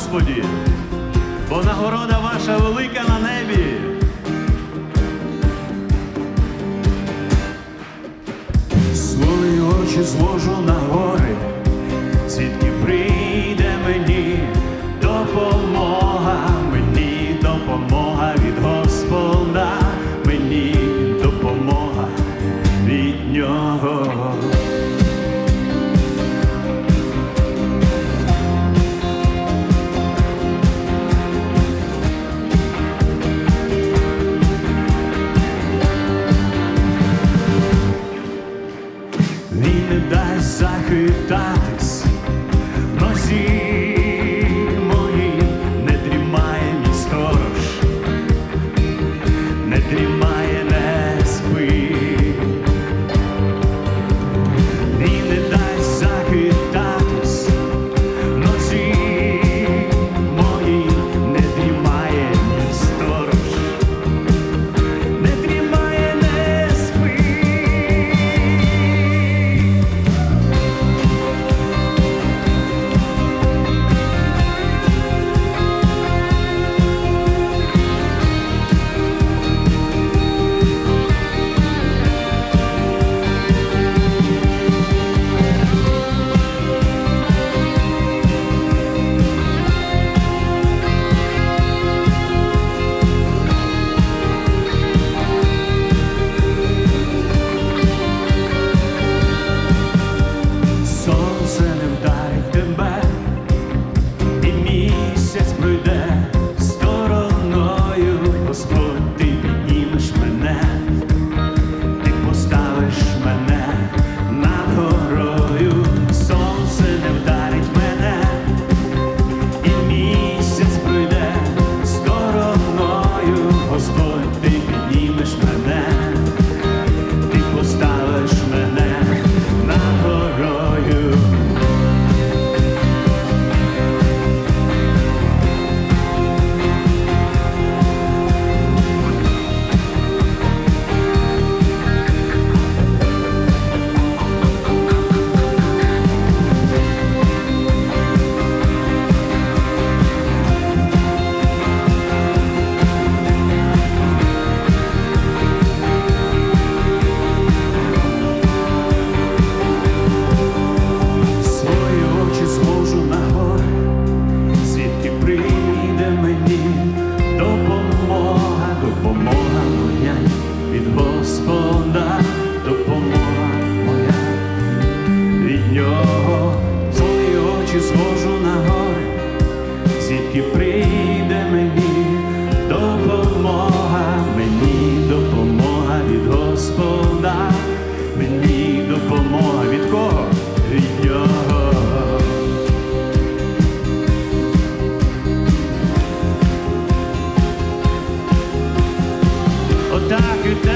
Господі, бо нагорода ваша велика на небі. Свої очі зложу на горі. time. darker.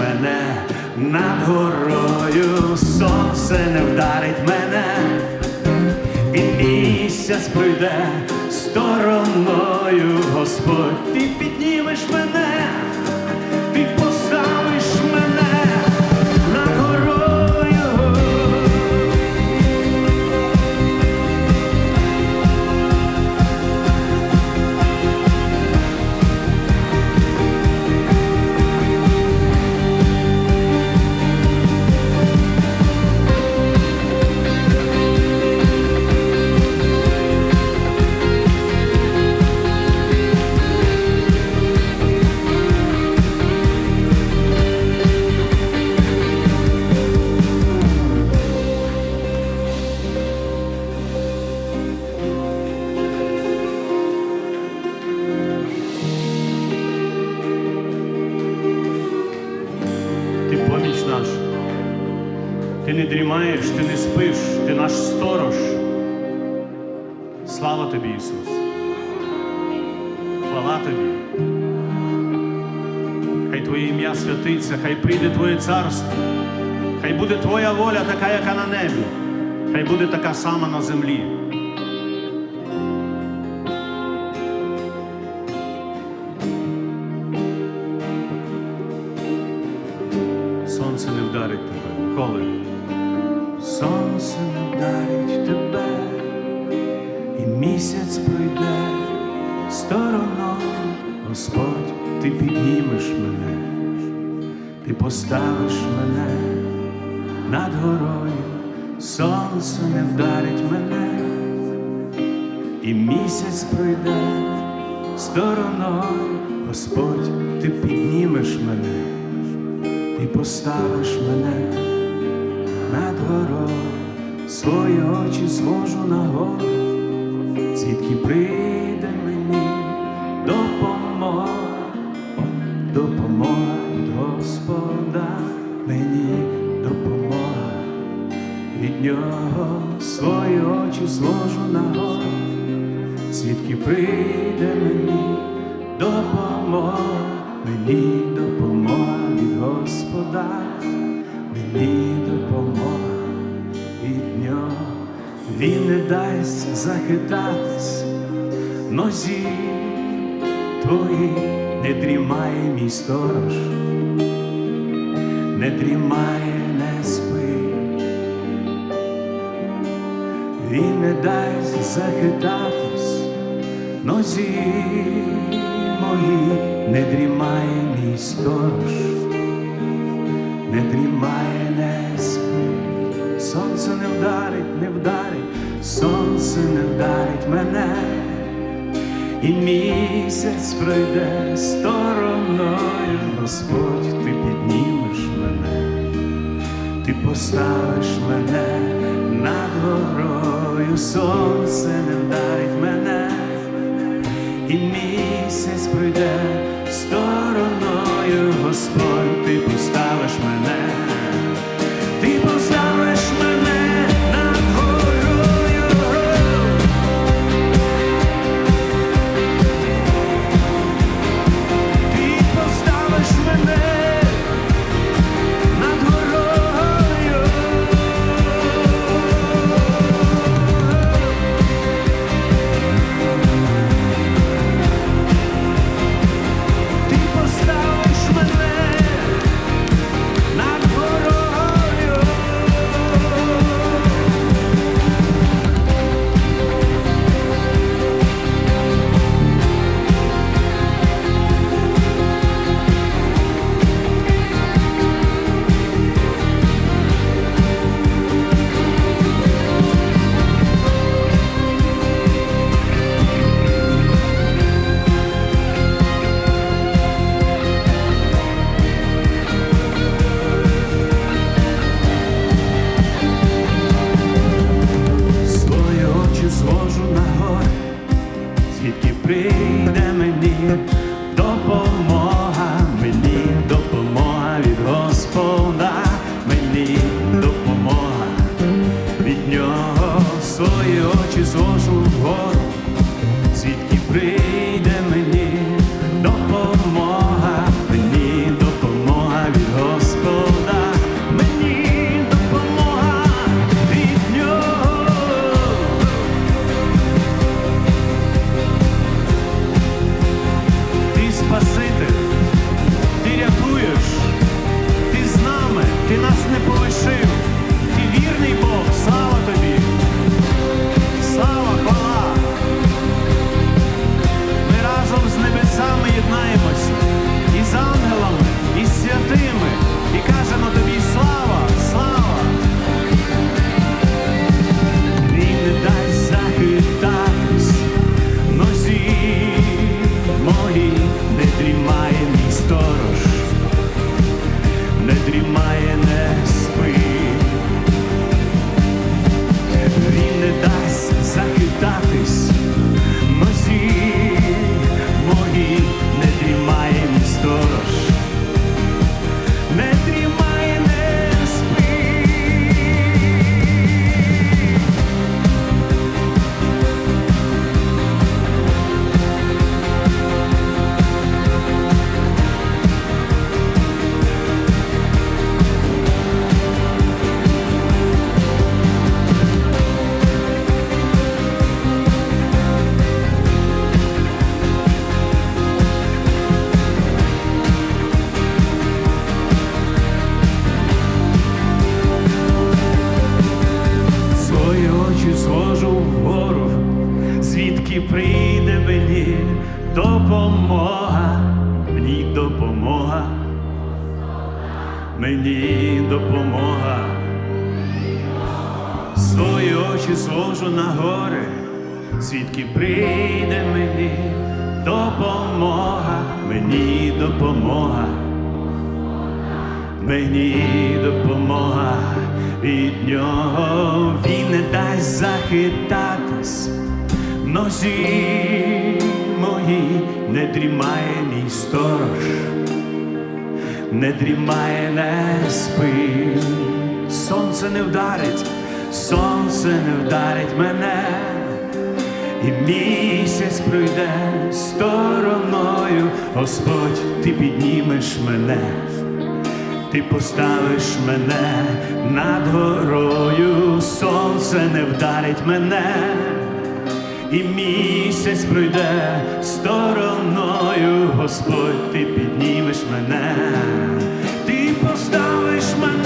Мене. Над горою, сонце не вдарить мене, і місяць пройде стороною, Господь, ти піднімеш мене, ти не спиш, ти наш сторож. Слава тобі, Ісус. Хвала тобі. Хай Твоє ім'я святиться, хай прийде Твоє царство. Хай буде Твоя воля така, яка на небі. Хай буде така сама на землі. Ти поставиш мене над горою, сонце не вдарить мене, і місяць пройде стороною, Господь, ти піднімеш мене. Ти поставиш мене над горою, свої очі зложу на гору, звідки прийде нього, свої очі зложу на гору, звідки прийде мені допомога, мені допомога від Господа, мені допомога від нього, він не дасть захитатись. Нозі твої, не дрімає мій сторож, не дрімає, Він не дасть захитатись. Нозі мої, не дрімає мій сторож, не дрімає, не спить. Сонце не вдарить, не вдарить, сонце не вдарить мене, і місяць пройде стороною, Господь, ти піднімеш мене. Ти поставиш мене над горою, сонце не вдарить мене, і місяць пройде стороною, Господь, сповна мені допомога, від нього свої очі зложу вгору, звідки прийде мені. звершив. Ти вірний Бог, слава тобі. Слава, хвала. Ми разом з небесами єднаємося і з ангелами, і з святими, і кажемо тобі. звідки прийде мені допомога, мені допомога, мені допомога. Від нього він не дасть захитатись. Носі мої, не дрімає мій сторож, не дрімає, не спи, сонце не вдарить. Сонце не вдарить мене і місяць пройде стороною, Господь, ти піднімеш мене, ти поставиш мене над горою, сонце не вдарить мене, і місяць пройде стороною, Господь, ти піднімеш мене, ти поставиш мене.